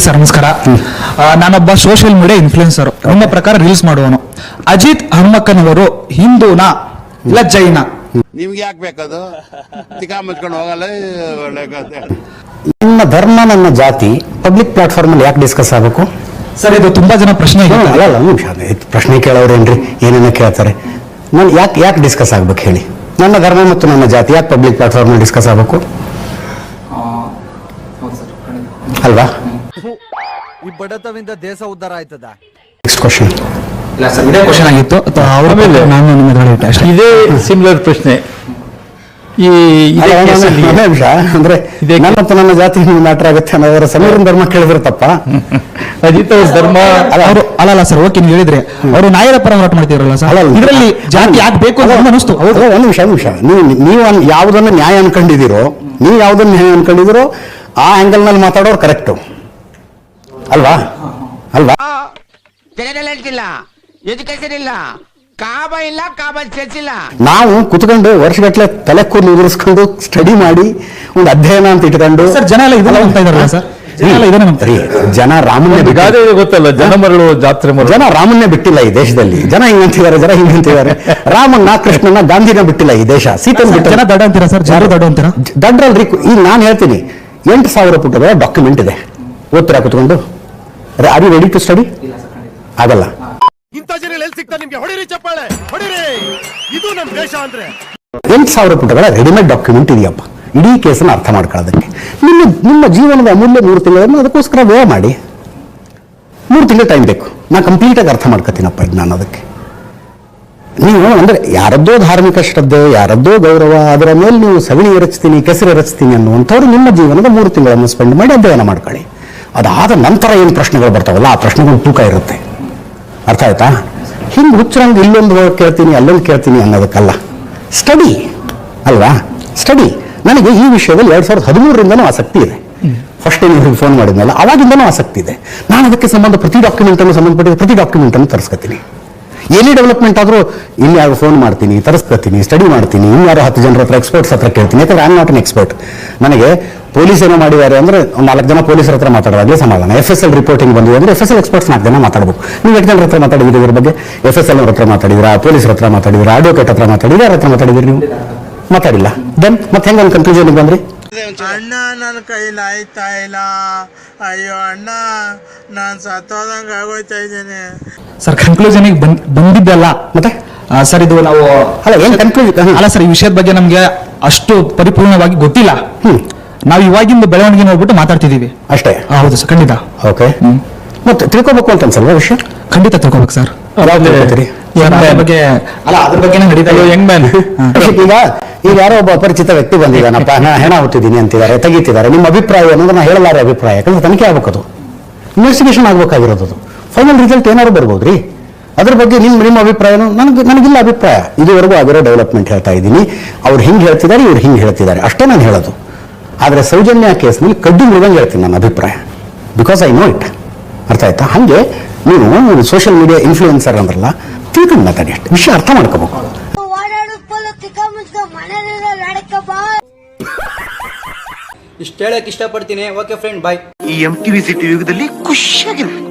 Sir ನಮಸ್ಕಾರ. ನಾನೊಬ್ಬ social media influencer ನಿಮ್ಮ ಪ್ರಕಾರ ರೀಲ್ಸ್ ಮಾಡುವನು ಅಜಿತ್ ಹನುಮಕ್ಕನವರು ಹಿಂದೂನಾ ಇಲ್ಲ ಜೈನ? ನಿಮ್ಗೆ ಯಾಕೆ ಬೇಕದು? ತಿಕಾ ಮುಚ್ಕೊಂಡು ಹೋಗಲ್ಲ ಒಳ್ಳೆ ಕಥೆ. ನನ್ನ ಧರ್ಮ ನನ್ನ ಜಾತಿ ಪಬ್ಲಿಕ್ ಪ್ಲಾಟ್ಫಾರ್ಮ್ ಅಲ್ಲಿ ಯಾಕೆ ಡಿಸ್ಕಸ್ ಆಗಬೇಕು? ಸರ್ ಇದು ತುಂಬಾ ಜನ ಪ್ರಶ್ನೆ ಅಲ್ಲ ಇದೆ ಅಲ್ಲ ನಿಮಿಷ ಪ್ರಶ್ನೆ ಕೇಳೋರೇನ್ರಿ? ಏನೇನೋ ಕೇಳ್ತಾರೆ. ನಾನು ಯಾಕೆ ಯಾಕೆ ಡಿಸ್ಕಸ್ ಆಗ್ಬೇಕು ಹೇಳಿ. ನನ್ನ ಧರ್ಮ ಮತ್ತು ನನ್ನ ಜಾತಿ ಯಾಕೆ ಪಬ್ಲಿಕ್ ಪ್ಲಾಟ್ಫಾರ್ಮ್ ಅಲ್ಲಿ ಡಿಸ್ಕಸ್ ಆಗಬೇಕು? ಅಲ್ವಾ? ಈ ಬಡತವಿಂದ ದೇಶ ಉದ್ಧಾರ ಆಯ್ತದ? ನೆಕ್ಸ್ಟ್ ಕ್ವಶನ್ ಇಲ್ಲ ಸರ್ ಇದೇ ಕ್ವಶನ್ ಆಗಿತ್ತು. ಅವ್ರ ಆಮೇಲೆ- ನಾನು ನಿಮ್ಮ ಅಷ್ಟೇ. ಇದೇ ಸಿಮಿಲರ್ ಪ್ರಶ್ನೆ. ಈ ಇದೇ ಕೇಸಲ್ಲಿ ಅಂದ್ರೆ ಇದೇ ನನ್ನ ಮತ್ತು ನನ್ನ ಜಾತಿ ಮ್ಯಾಟರ್ ಆಗುತ್ತೆ ಅನ್ನೋದರ ಸಮೀರನ್ ಧರ್ಮ ಕೇಳಿದ್ರೆ ತಪ್ಪ? ಅಜಿತ್ ಅವ್ರ ಧರ್ಮ. ಅವರು ಅಲ್ಲಲ್ಲ ಸರ್ ಓಕೆ ನೀವು ಹೇಳಿದ್ರೆ. ಅವರು ನಾಯರ ಪರ ಹೋರಾಟ ಮಾಡ್ತಿದ್ರಲ್ಲ ಸರ್. ಅಲ್ಲ, ಅಲ್ಲ. ಇದರಲ್ಲಿ ಜಾತಿ ಯಾಕೆ ಬೇಕು ಅಂತ ನಮ್ಗೆ ಅನಿಸ್ತು ಹೌದು ಒಂದು ನಿಮಿಷ ಒಂದು ನಿಮಿಷ. ನೀವು ನೀವು ಅನ್- ಯಾವುದನ್ನ ನ್ಯಾಯ ಅನ್ಕೊಂಡಿದ್ದೀರೋ ನೀವು ಯಾವುದನ್ನ ನ್ಯಾಯ ಅನ್ಕೊಂಡಿದ್ದೀರೋ ಆ ಆಂಗಲ್ನಲ್ಲಿ ಮಾತಾಡೋರು ಕರೆಕ್ಟು ಅಲ್ವಾ? ಅಲ್ವಾ? ಇಲ್ಲ ಎಜುಕೇಶನ್ ಇಲ್ಲ. ಕಾಬ ಇಲ್ಲ ಕಾಬ ಚರ್ಚ್ ಇಲ್ಲ. ನಾವು ಕುತ್ಕೊಂಡು ವರ್ಷಗಟ್ಟಲೆ ತಲೆ ಕೂದಲು ಉದುರಿಸ್ಕೊಂಡು ಸ್ಟಡಿ ಮಾಡಿ ಒಂದು ಅಧ್ಯಯನ ಅಂತ ಇಟ್ಕೊಂಡು ಸರ್ ಜನ ಎಲ್ಲ ಇದನ್ನ ಅಂತ ಇದಾರಲ್ಲ ಸರ್? ಜನ ಎಲ್ಲ ಇದನ್ನ ನಂಬ್ತಾರೆ ರೀ, ಜನ ರಾಮನ್ನೇ ಒಂದು ಗಾದೆ ಗೊತ್ತಲ್ಲ ಜನ ಮರಳು ಜಾತ್ರೆ ಮರಳು. ಜನ ರಾಮನ್ನೇ ಬಿಟ್ಟಿಲ್ಲ ಈ ದೇಶದಲ್ಲಿ. ಜನ ಹಿಂಗಂತಿದ್ದಾರೆ ಜನ ಹಿಂಗಂತಿದ್ದಾರೆ ರಾಮನ್ನ ಕೃಷ್ಣನ ಗಾಂಧಿನ ಬಿಟ್ಟಿಲ್ಲ ಈ ದೇಶ. ಸೀತನ್ ಜನ ದಡ ದಡ್ಡ ಅಂತೀರಾ ಸರ್? ಜನ ದಡ ಅಂತೀರಾ? ದಡ್ರಲ್ರಿ ಈಗ ನಾನು ಹೇಳ್ತೀನಿ ಎಂಟು ಸಾವಿರ ಪುಟಗಳ ಡಾಕ್ಯುಮೆಂಟ್ ಇದೆ. ಓದ್ತೀರಾ ಕುತ್ಕೊಂಡು? Are you ready to study ಆಗಲ್ಲ. ಇಂಥ ಜನ ಎಲ್ಲಿ ಸಿಗ್ತಾರೆ ನಿಮ್ಗೆ? ಹೊಡಿರಿ ಚಪ್ಪಾಳೆ ಹೊಡಿರಿ. ಇದು ನಮ್ ದೇಶ ಅಂದ್ರೆ. ಎಂಟು ಸಾವಿರ ಪುಟಗಳ ರೆಡಿಮೇಡ್ ಡಾಕ್ಯುಮೆಂಟ್ ಇದೆಯಪ್ಪ. ಇಡೀ ಕೇಸನ್ನು ಅರ್ಥ ಮಾಡ್ಕೊಳ್ಳೋದಕ್ಕೆ. ನಿಮ್ಮ ನಿಮ್ಮ ಜೀವನದ ಅಮೂಲ್ಯ ಮೂರು ತಿಂಗಳನ್ನು ಅದಕ್ಕೋಸ್ಕರ ವ್ಯಯ ಮಾಡಿ. ಮೂರು ತಿಂಗಳು ಟೈಮ್ ಬೇಕು. ನಾನು ಕಂಪ್ಲೀಟಾಗಿ ಅರ್ಥ ಮಾಡ್ಕೋತೀನಪ್ಪ ಇದು ನಾನು ಅದಕ್ಕೆ. ನೀವು ಅಂದ್ರೆ ಯಾರದ್ದೋ ಧಾರ್ಮಿಕ ಶ್ರದ್ಧೆ ಯಾರದ್ದೋ ಗೌರವ ಅದರ ಮೇಲೆ ನೀವು ಸಗಣಿ ಎರಚ್ತೀನಿ ಕೆಸರು ಎರಚ್ತೀನಿ ಅನ್ನುವಂಥವ್ರು ನಿಮ್ಮ ಜೀವನದ ಮೂರು ತಿಂಗಳನ್ನು ಸ್ಪೆಂಡ್ ಮಾಡಿ ಅಧ್ಯಯನ ಮಾಡ್ಕೊಳ್ಳಿ. ಅದಾದ ನಂತರ ಏನು ಪ್ರಶ್ನೆಗಳು ಬರ್ತಾವಲ್ಲ, ಆ ಪ್ರಶ್ನೆಗಳು ತೂಕ ಇರುತ್ತೆ. ಅರ್ಥ ಆಯ್ತಾ? ಹಿಂಗೆ ಹುಚ್ಚರಂಗೆ ಇಲ್ಲೊಂದು ಕೇಳ್ತೀನಿ, ಅಲ್ಲೊಂದು ಕೇಳ್ತೀನಿ ಅನ್ನೋದಕ್ಕಲ್ಲ. ಸ್ಟಡಿ ಅಲ್ವಾ? ಸ್ಟಡಿ ನನಗೆ ಈ ವಿಷಯದಲ್ಲಿ ಎರಡು ಸಾವಿರದ ಹದಿಮೂರರಿಂದನೂ ಆಸಕ್ತಿ ಇದೆ. ಫಸ್ಟ್ ಟೈಮ್ ಇವ್ರಿಗೆ ಫೋನ್ ಮಾಡಿದ್ಮೇಲೆ ಅವಾಗಿಂದನೂ ಆಸಕ್ತಿ ಇದೆ. ನಾನು ಅದಕ್ಕೆ ಸಂಬಂಧ ಪ್ರತಿ ಡಾಕ್ಯುಮೆಂಟನ್ನು ಸಂಬಂಧಪಟ್ಟಿದ್ದ ಪ್ರತಿ ಡಾಕ್ಯುಮೆಂಟನ್ನು ತರಿಸ್ಕೊತೀನಿ. ಏನೇ ಡೆವಲಪ್ಮೆಂಟ್ ಆದರೂ ಇಲ್ಲಿ ಯಾರು ಫೋನ್ ಮಾಡ್ತೀನಿ, ತರಿಸ್ಕೊತೀನಿ ಸ್ಟಡಿ ಮಾಡ್ತೀನಿ, ಇನ್ಯಾರು ಹತ್ತು ಜನರ ಹತ್ರ ಎಕ್ಸ್ಪರ್ಟ್ಸ್ ಹತ್ರ ಕೇಳ್ತೀನಿ. ಯಾಕಂದ್ರೆ I am not an expert ನನಗೆ ಪೊಲೀಸ್ ಏನೋ ಮಾಡಿದ್ದಾರೆ ಅಂದ್ರೆ ನಾಲ್ಕು ಜನ ಪೊಲೀಸರ ಹತ್ರ ಮಾತಾಡೋದಾಗಲೇ ಸಮಾಧಾನ. ಎಫ್ ಎಸ್ ಎಲ್ ರಿಪೋರ್ಟಿಂಗ್ ಬಂದಿದೆ ಅಂದ್ರೆ ಎಫ್ ಎಸ್ ಎಲ್ ಎಕ್ಸ್ಪರ್ಟ್ಸ್ ನಾಲ್ಕು ಜನ ಮಾತಾಡಬೇಕು. ನೀವು ಎಷ್ಟು ಜನರ ಹತ್ರ ಮಾತಾಡಿದ್ರಿ ಇದ್ರ ಬಗ್ಗೆ? ಎಫ್ ಎಸ್ ಎಲ್ ಅವ್ರ ಹತ್ರ ಮಾತಾಡಿದ್ರ ಪೊಲೀಸರ ಹತ್ರ ಮಾತಾಡಿದ್ರ ಅಡ್ವೊಕೇಟ್ ಹತ್ರ ಮಾತಾಡಿದ್ರೆ ಯಾರ ಹತ್ರ ಮಾತಾಡಿದ್ರಿ ನೀವು? ಮಾತಾಡಿಲ್ಲ. ದೆನ್ ಮತ್ತೆ ಹೆಂಗೆ ಒಂದು ಕನ್ಕ್ಲೂಷನ್ಗೆ ಬಂದ್ರಿ? ಅಣ್ಣ ನನ್ನ ಕೈಲಿ ಆಯ್ತಾ ಇಲ್ಲ? ಅಯ್ಯೋ, ಅಣ್ಣ, ನಾನು ಸತ್ತೋದಂಗೆ ಆಗೋಯ್ತಾ ಇದ್ದೀನಿ. ಸರ್ ಕನ್ಕ್ಲೂಷನ್ ಬಂದಿದ್ದಲ್ಲ ಮತ್ತೆ? ಸರ್ ಇದು ನಾವು ಅಲ್ಲ ಏನ್ ಕನ್ಕ್ಲೂಷನ್ ಅಲ್ಲ ಸರ್ ಈ ವಿಷಯದ ಬಗ್ಗೆ ನಮ್ಗೆ ಅಷ್ಟು ಪರಿಪೂರ್ಣವಾಗಿ ಗೊತ್ತಿಲ್ಲ. ನಾವು ಇವಾಗಿಂದ ಬೆಳವಣಿಗೆ ನೋಡ್ಬಿಟ್ಟು ಮಾತಾಡ್ತಿದೀವಿ ಅಷ್ಟೇ. ಹೌದು ಸರ್ ಖಂಡಿತ. ಓಕೆ ಮತ್ತೆ ತಿಳ್ಕೊಬೇಕು ಅಂತ ಅನ್ಸಲ್ವಾ ವಿಷಯ? ಖಂಡಿತ ತಿಳ್ಕೊಬೇಕು ಸರ್? ಬಗ್ಗೆ ಅಲ್ಲ ಅದ್ರ ಬಗ್ಗೆ ನಡೀತಾ. ಯಂಗ್ ಮ್ಯಾನ್ ಈಗ ಈಗ ಯಾರೋ ಒಬ್ಬ ಅಪರಿಚಿತ ವ್ಯಕ್ತಿ ಬಂದಿದ್ದಾನಪ್ಪ. ನಾ ಹೆಣ ಹುಟ್ಟಿದ್ದೀನಿ ಅಂತಿದ್ದಾರೆ ತೆಗಿತಿದ್ದಾರೆ. ನಿಮ್ಮ ಅಭಿಪ್ರಾಯ ಅನ್ನೋದು ನಾ ಹೇಳಲಾರೆ ಅಭಿಪ್ರಾಯ. ಯಾಕಂದ್ರೆ ತನಿಖೆ ಆಗ್ಬೇಕದು ಅದು. ಇನ್ವೆಸ್ಟಿಗೇಷನ್ ಆಗ್ಬೇಕಾಗಿರೋದು ಅದು. ಫೈನಲ್ ರಿಸಲ್ಟ್ ಏನಾದ್ರು ರೀ ಅದ್ರ ಬಗ್ಗೆ ನಿಮ್ಮ ನಿಮ್ಮ ಅಭಿಪ್ರಾಯನು ನನಗೆ ನನಗಿಲ್ಲ ಅಭಿಪ್ರಾಯ. ಇದುವರೆಗೂ ಆಗಿರೋ ಡೆವಲಪ್ಮೆಂಟ್ ಹೇಳ್ತಾ ಇದ್ದೀನಿ. ಅವ್ರು ಹಿಂಗೆ ಹೇಳ್ತಿದ್ದಾರೆ ಇವ್ರು ಹಿಂಗೆ ಹೇಳ್ತಿದ್ದಾರೆ. ಅಷ್ಟೇ ನಾನು ಹೇಳೋದು. ಆದರೆ ಸೌಜನ್ಯ ಕೇಸ್ನಲ್ಲಿ ಕಡ್ಡಿ ಮುರಿದಂಗೆ ಹೇಳ್ತೀನಿ ನನ್ನ ಅಭಿಪ್ರಾಯ. ಬಿಕಾಸ್ ಐ ನೋ ಇಟ್ ಅರ್ಥ ಆಯ್ತಾ? ಹಾಗೆ ನೀವು ಸೋಷಿಯಲ್ ಮೀಡಿಯಾ ಇನ್ಫ್ಲೂಯೆನ್ಸರ್ ಅಂದ್ರಲ್ಲ ತಿಳ್ಕೊಂಡು ಮಾತಾಡಿ ಅಷ್ಟೇ. ವಿಷಯ ಅರ್ಥ ಮಾಡ್ಕೋಬೇಕು. ಇಷ್ಟು ಹೇಳಕ್ ಇಷ್ಟಪಡ್ತೀನಿ. ಓಕೆ ಫ್ರೆಂಡ್ ಬಾಯ್ ಈ ಎಂ ಟಿವಿ ಸಿಟಿ ಯುಗದಲ್ಲಿ ಖುಷಿಯಾಗಿರ್ಬೇಕು